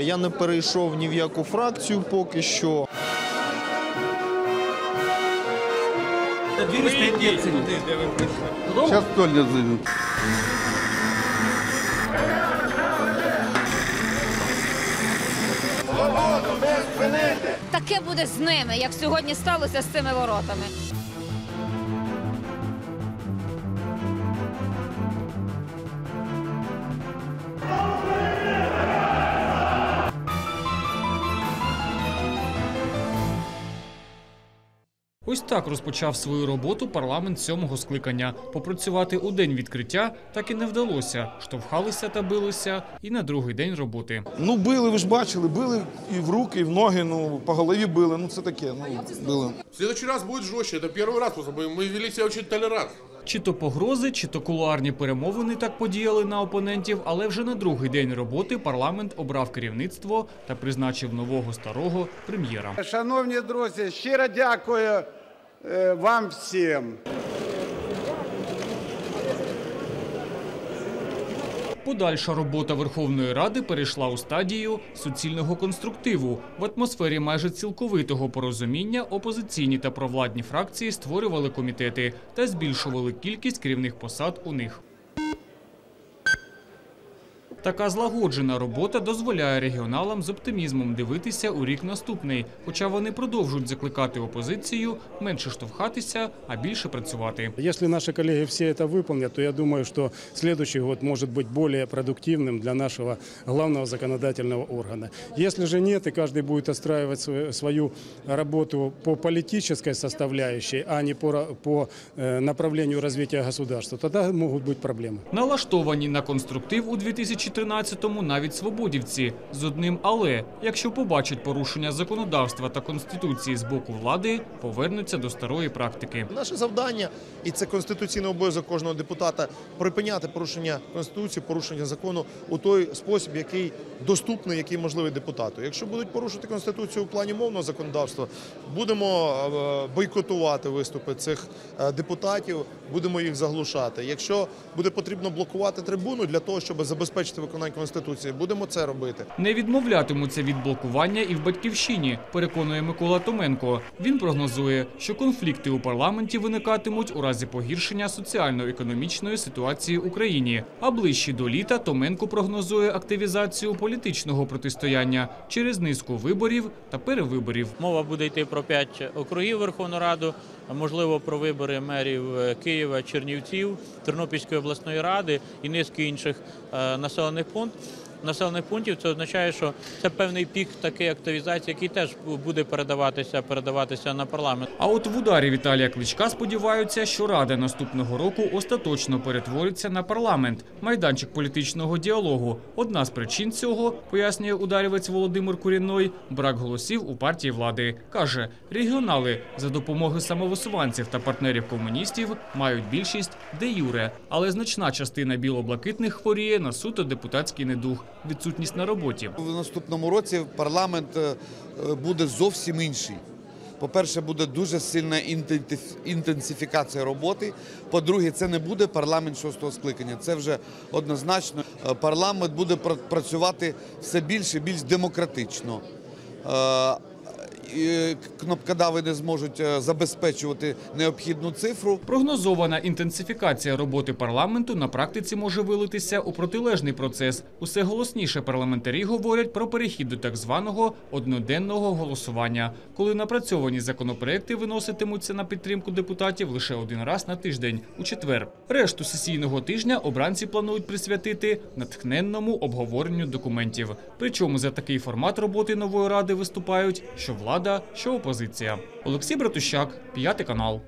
Я не перейшов ні в яку фракцію поки що. Сейчас туалет зайду. Таке буде з ними, як сьогодні сталося з цими воротами. Ось так розпочав свою роботу парламент сьомого скликання. Попрацювати у день відкриття так і не вдалося. Штовхалися та билися і на другий день роботи. Ну, били, ви ж бачили, били і в руки, і в ноги, ну, по голові били, ну це таке, ну, били. В следующий раз будет жестче. Это первый раз просто. Мы мы вели себя очень толерантно. Чи то погрози, чи то кулуарні перемовини так подіяли на опонентів, але вже на другий день роботи парламент обрав керівництво та призначив нового старого прем'єра. Шановні друзі, щиро дякую е, вам всім. Подальша робота Верховної Ради перейшла у стадію суцільного конструктиву. В атмосфері майже цілковитого порозуміння опозиційні та провладні фракції створювали комітети та збільшували кількість керівних посад у них. Така злагоджена робота дозволяє регіоналам з оптимізмом дивитися у рік наступний, хоча вони продовжують закликати опозицію менше штовхатися, а більше працювати. Если наши коллеги все это выполнят, то я думаю, что следующий год может быть более продуктивным для нашего главного законодательного органа. Если же нет, и каждый будет отстраивать свою, свою работу по политической составляющей, а не по, ра- по э, направлению развития государства, тогда могут быть проблемы. Налаштовані на конструктив у 2013-му навіть свободівці з одним але якщо побачать порушення законодавства та конституції з боку влади, повернуться до старої практики. Наше завдання, і це конституційний обов'язок кожного депутата, припиняти порушення конституції, порушення закону у той спосіб, який доступний, який можливий депутату. Якщо будуть порушити конституцію у плані мовного законодавства, будемо е, бойкотувати виступи цих е, депутатів, будемо їх заглушати. Якщо буде потрібно блокувати трибуну для того, щоб забезпечити виконання конституції, будемо це робити. Не відмовлятимуться від блокування і в батьківщині, переконує Микола Томенко. Він прогнозує, що конфлікти у парламенті виникатимуть у разі погіршення соціально-економічної ситуації в Україні. А ближче до літа Томенко прогнозує активізацію політичного протистояння через низку виборів та перевиборів. Мова буде йти про п'ять округів Верховну Раду, а можливо про вибори мерів Києва, Чернівців, Тернопільської обласної ради і низки інших е, населених пунктів. Населених пунктів це означає, що це певний пік такої активізації, який теж буде передаватися, передаватися на парламент. А от в ударі Віталія Кличка сподіваються, що Рада наступного року остаточно перетвориться на парламент, майданчик політичного діалогу. Одна з причин цього, пояснює ударівець Володимир Курінной, брак голосів у партії влади. Каже, регіонали за допомогою самовисуванців та партнерів комуністів мають більшість де юре, але значна частина білоблакитних хворіє на суто депутатський недуг, відсутність на роботі. В наступному році парламент е, е, буде зовсім інший. По-перше, буде дуже сильна інтенсифікація роботи. По-друге, це не буде парламент шостого скликання. Це вже однозначно. Е, Парламент буде працювати все більше, більш демократично. Кнопкодави не зможуть е, забезпечувати необхідну цифру. Прогнозована інтенсифікація роботи парламенту на практиці може вилитися у протилежний процес. Усе голосніше парламентарі говорять про перехід до так званого одноденного голосування, коли напрацьовані законопроекти виноситимуться на підтримку депутатів лише один раз на тиждень у четвер. Решту сесійного тижня обранці планують присвятити натхненному обговоренню документів. Причому за такий формат роботи нової ради виступають що влада, що опозиція. Олексій Братущак, п'ятий канал.